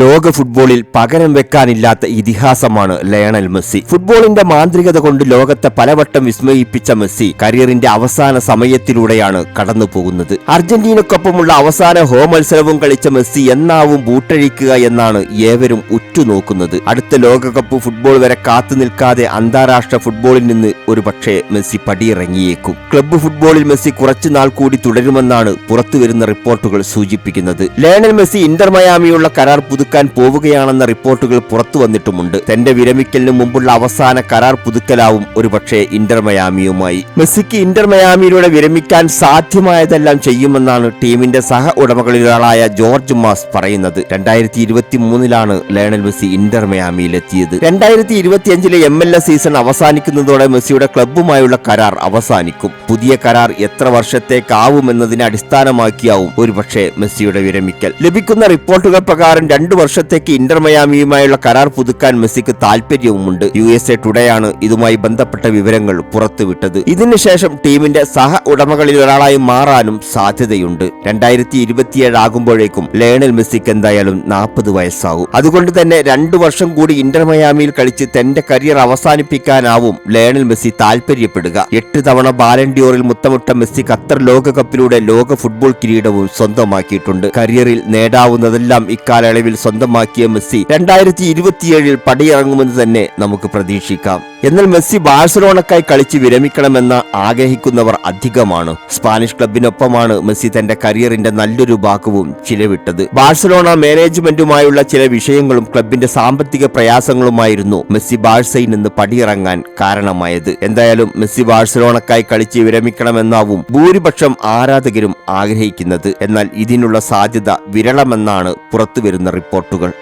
ലോക ഫുട്ബോളിൽ പകരം വെക്കാനില്ലാത്ത ഇതിഹാസമാണ് ലയണൽ മെസ്സി. ഫുട്ബോളിന്റെ മാന്ത്രികത കൊണ്ട് ലോകത്തെ പലവട്ടം വിസ്മയിപ്പിച്ച മെസ്സി കരിയറിന്റെ അവസാന സമയത്തിലൂടെയാണ് കടന്നു പോകുന്നത് അർജന്റീനക്കൊപ്പമുള്ള അവസാന ഹോം മത്സരവും കളിച്ച മെസ്സി എന്നാവും ബൂട്ടഴിക്കുക എന്നാണ് ഏവരും ഉറ്റുനോക്കുന്നത്. അടുത്ത ലോകകപ്പ് ഫുട്ബോൾ വരെ കാത്തു നിൽക്കാതെ അന്താരാഷ്ട്ര ഫുട്ബോളിൽ നിന്ന് ഒരുപക്ഷെ മെസ്സി പടിയിറങ്ങിയേക്കും. ക്ലബ്ബ് ഫുട്ബോളിൽ മെസ്സി കുറച്ചുനാൾ കൂടി തുടരുമെന്നാണ് പുറത്തുവരുന്ന റിപ്പോർട്ടുകൾ സൂചിപ്പിക്കുന്നത്. ലയണൽ മെസ്സി ഇന്റർ മയാമിയുള്ള കരാർ പുതുക്കാൻ പോവുകയാണെന്ന റിപ്പോർട്ടുകൾ പുറത്തു വന്നിട്ടുമുണ്ട്. തന്റെ വിരമിക്കലിന് മുമ്പുള്ള അവസാന കരാർ പുതുക്കലാവും ഒരുപക്ഷെ ഇന്റർ മയാമിയുമായി. മെസ്സിക്ക് ഇന്റർ മയാമിയിലൂടെ വിരമിക്കാൻ സാധ്യമായതെല്ലാം ചെയ്യുമെന്നാണ് ടീമിന്റെ സഹ ഉടമകളിലൊരാളായ ജോർജ് മാസ് പറയുന്നത്. രണ്ടായിരത്തി ഇരുപത്തി മൂന്നിലാണ് ലയണൽ മെസ്സി ഇന്റർ മയാമിയിലെത്തിയത്. രണ്ടായിരത്തി ഇരുപത്തിയഞ്ചിലെ എം എൽ എ സീസൺ അവസാനിക്കുന്നതോടെ മെസ്സിയുടെ ക്ലബ്ബുമായുള്ള കരാർ അവസാനിക്കും. പുതിയ കരാർ എത്ര വർഷത്തേക്കാവുമെന്നതിനെ അടിസ്ഥാനമാക്കിയാവും ഒരുപക്ഷെ മെസ്സിയുടെ വിരമിക്കൽ. ലഭിക്കുന്ന റിപ്പോർട്ടുകൾ പ്രകാരം രണ്ടു വർഷത്തേക്ക് ഇന്റർ മയാമിയുമായുള്ള കരാർ പുതുക്കാൻ മെസ്സിക്ക് താല്പര്യവുമുണ്ട് യു എസ് എ ടുഡേയാണ് ഇതുമായി ബന്ധപ്പെട്ട വിവരങ്ങൾ പുറത്തുവിട്ടത്. ഇതിനുശേഷം ടീമിന്റെ സഹ ഉടമകളിൽ ഒരാളായി മാറാനും സാധ്യതയുണ്ട്. രണ്ടായിരത്തി ഇരുപത്തിയേഴ് ആകുമ്പോഴേക്കും ലയണൽ മെസ്സിക്ക് എന്തായാലും നാൽപ്പത് വയസ്സാവും അതുകൊണ്ട് തന്നെ രണ്ടു വർഷം കൂടി ഇന്റർ മയാമിയിൽ കളിച്ച് തന്റെ കരിയർ അവസാനിപ്പിക്കാനാവും ലയണൽ മെസ്സി താൽപര്യപ്പെടുക എട്ട് തവണ ബാലൻഡിയോറിൽ മുത്തമിട്ട മെസ്സി ഖത്തർ ലോകകപ്പിലൂടെ ലോക ഫുട്ബോൾ കിരീടവും സ്വന്തമാക്കിയിട്ടുണ്ട്. കരിയറിൽ നേടാവുന്നതെല്ലാം ഇക്കാലയളവിൽ സ്വന്തമാക്കിയ മെസ്സി രണ്ടായിരത്തി ഇരുപത്തിയേഴിൽ പടിയിറങ്ങുമെന്ന് തന്നെ നമുക്ക് പ്രതീക്ഷിക്കാം. എന്നാൽ മെസ്സി ബാഴ്സലോണക്കായി കളിച്ച് വിരമിക്കണമെന്ന് ആഗ്രഹിക്കുന്നവർ അധികമാണ്. സ്പാനിഷ് ക്ലബിനൊപ്പമാണ് മെസ്സി തന്റെ കരിയറിന്റെ നല്ലൊരു ഭാഗവും ചിലവിട്ടത്. ബാഴ്സലോണ മാനേജ്മെന്റുമായുള്ള ചില വിഷയങ്ങളും ക്ലബിന്റെ സാമ്പത്തിക പ്രയാസങ്ങളുമായിരുന്നു മെസ്സി ബാഴ്സയിൽ നിന്ന് പടിയിറങ്ങാൻ കാരണമായത്. എന്തായാലും മെസ്സി ബാഴ്സലോണക്കായി കളിച്ച് വിരമിക്കണമെന്നാവും ഭൂരിപക്ഷം ആരാധകരും ആഗ്രഹിക്കുന്നത്. എന്നാൽ ഇതിനുള്ള സാധ്യത വിരളമെന്നാണ് പുറത്തുവരുന്ന റിപ്പോർട്ടുകൾ